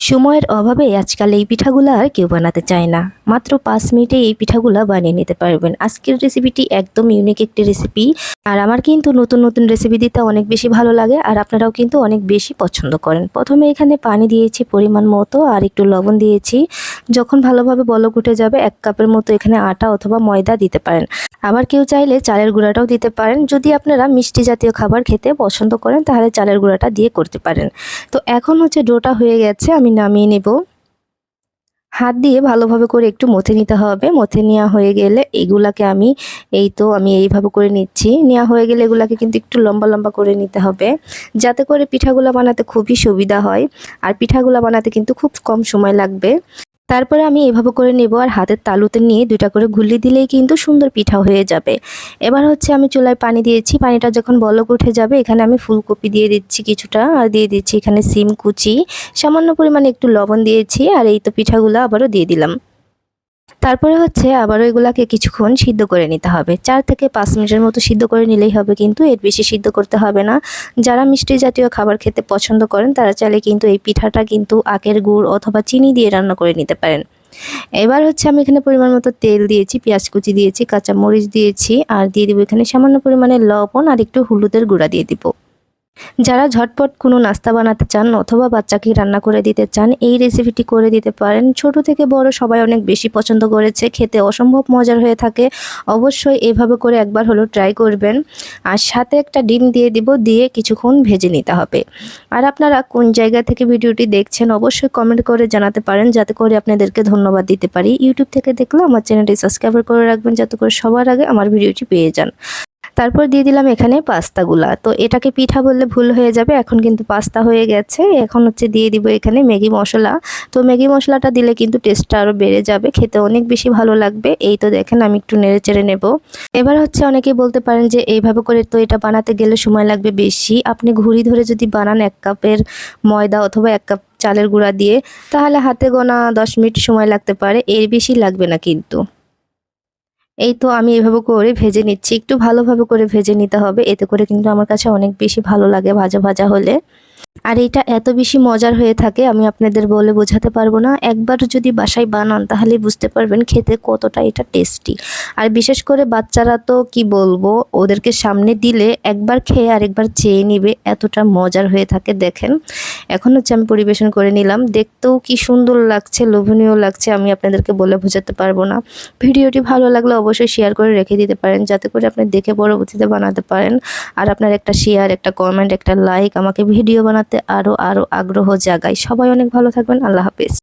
সময়ের অভাবে আজকাল এই পিঠাগুলো আর কেউ বানাতে চায় না। মাত্র পাঁচ মিনিটে এই পিঠাগুলো বানিয়ে নিতে পারবেন। আজকের রেসিপিটি একদম ইউনিক একটি রেসিপি আর আমার কিন্তু নতুন নতুন রেসিপি দিতে অনেক বেশি ভালো লাগে আর আপনারাও কিন্তু অনেক বেশি পছন্দ করেন। প্রথমে এখানে পানি দিয়েছি পরিমাণ মতো আর একটু লবণ দিয়েছি। যখন ভালোভাবে বলক উঠে যাবে, এক কাপের মতো এখানে আটা অথবা ময়দা দিতে পারেন। আবার কেউ চাইলে চালের গুঁড়াটাও দিতে পারেন। যদি আপনারা মিষ্টি জাতীয় খাবার খেতে পছন্দ করেন, তাহলে চালের গুঁড়াটা দিয়ে করতে পারেন। তো এখন হচ্ছে ডোটা হয়ে গেছে। আমি নামিয়ে নেব। হাত দিয়ে ভালোভাবে করে একটু মথে নিতে হবে। মথে নেওয়া হয়ে গেলে এগুলাকে আমি, এই তো আমি এইভাবে করে নিচ্ছি। নেওয়া হয়ে গেলে এগুলাকে কিন্তু একটু লম্বা লম্বা করে নিতে হবে। যাতে করে পিঠাগুলো বানাতে খুবই সুবিধা হয়। আর পিঠাগুলো বানাতে কিন্তু খুব কম সময় লাগবে। তারপরে আমি এভাবে করে নেব আর হাতের তালুতে নিয়ে দুইটা করে ঘুলি দিলেই কিন্তু সুন্দর পিঠা হয়ে যাবে। এবার হচ্ছে আমি চুলায় পানি দিয়েছি। পানিটা যখন বলক উঠে যাবে, এখানে আমি ফুলকপি দিয়ে দিচ্ছি কিছুটা আর দিয়ে দিচ্ছি এখানে সিম কুচি। সামান্য পরিমাণে একটু লবণ দিয়েছি আর এই তো পিঠাগুলো আবারও দিয়ে দিলাম। তারপরে হচ্ছে আবারও এগুলাকে কিছুক্ষণ সিদ্ধ করে নিতে হবে। চার থেকে পাঁচ মিনিটের মতো সিদ্ধ করে নিলেই হবে কিন্তু, এর বেশি সিদ্ধ করতে হবে না। যারা মিষ্টি জাতীয় খাবার খেতে পছন্দ করেন, তারা চাইলে কিন্তু এই পিঠাটা কিন্তু আখের গুড় অথবা চিনি দিয়ে রান্না করে নিতে পারেন। এবার হচ্ছে আমি এখানে পরিমাণ মতো তেল দিয়েছি, পেঁয়াজ কুচি দিয়েছি, কাঁচামরিচ দিয়েছি, আর দিয়ে দিব এখানে সামান্য পরিমাণে লবণ আর একটু হলুদের গুঁড়া দিয়ে দিব। যারা ঝটপট কোনো নাস্তা বানাতে চান অথবা বাচ্চাকে রান্না করে দিতে চান, এই রেসিপিটি করে দিতে পারেন। ছোট থেকে বড় সবাই অনেক বেশি পছন্দ করেছে, খেতে অসম্ভব মজার হয়ে থাকে। অবশ্যই এভাবে করে একবার হলো ট্রাই করবেন। আর সাথে একটা ডিম দিয়ে দিব, দিয়ে কিছুক্ষণ ভেজে নিতে হবে। আর আপনারা কোন জায়গা থেকে ভিডিওটি দেখছেন, অবশ্যই কমেন্ট করে জানাতে পারেন, যাতে করে আপনাদেরকে ধন্যবাদ দিতে পারি। ইউটিউব থেকে দেখলে আমার চ্যানেলটি সাবস্ক্রাইব করে রাখবেন, যাতে করে সবার আগে আমার ভিডিওটি পেয়ে যান। তারপর দিয়ে দিলাম এখানে পাস্তাগুলা। তো এটাকে পিঠা বললে ভুল হয়ে যাবে, এখন কিন্তু পাস্তা হয়ে গেছে। এখন হচ্ছে দিয়ে দিব এখানে ম্যাগি মশলা। তো ম্যাগি মশলাটা দিলে কিন্তু টেস্টটা আরও বেড়ে যাবে, খেতে অনেক বেশি ভালো লাগবে। এই তো দেখেন আমি একটু নেড়ে চেড়ে নেব। এবার হচ্ছে অনেকেই বলতে পারেন যে, এইভাবে করে তো এটা বানাতে গেলে সময় লাগবে বেশি। আপনি ঘুরি ধরে যদি বানান এক কাপের ময়দা অথবা এক কাপ চালের গুঁড়া দিয়ে, তাহলে হাতে গোনা দশ মিনিট সময় লাগতে পারে। এর বেশি লাগবে না কিন্তু। এই তো আমি এভাবে করে ভেজে নিচ্ছি। একটু ভালোভাবে করে ভেজে নিতে হবে। এতে করে কিন্তু আমার কাছে অনেক বেশি ভালো লাগে ভাজা ভাজা হলে। আর এটা এত বেশি মজার হয়ে থাকে, আমি আপনাদের বলে বোঝাতে পারব না। একবার যদি বাসায় বানান, তাহলে বুঝতে পারবেন খেতে কতটা এটা টেস্টি। আর বিশেষ করে বাচ্চারা তো কি বলব, ওদেরকে সামনে দিলে একবার খেয়ে আরেকবার চেয়ে নিবে। এতটা মজার হয়ে থাকে, দেখেন। এখন হচ্ছে আমি পরিবেশন করে নিলাম। দেখতেও কি সুন্দর লাগছে, লোভনীয় লাগছে, আমি আপনাদেরকে বলে বোঝাতে পারব না। ভিডিওটি ভালো লাগলে অবশ্যই শেয়ার করে রেখে দিতে পারেন, যাতে করে আপনি দেখে পরবর্তীতে বানাতে পারেন। আর আপনার একটা শেয়ার একটা কমেন্ট একটা লাইক আমাকে ভিডিও বানাতে আরও আরও আগ্রহ জাগায়। সবাই অনেক ভালো থাকবেন, আল্লাহ হাফিজ।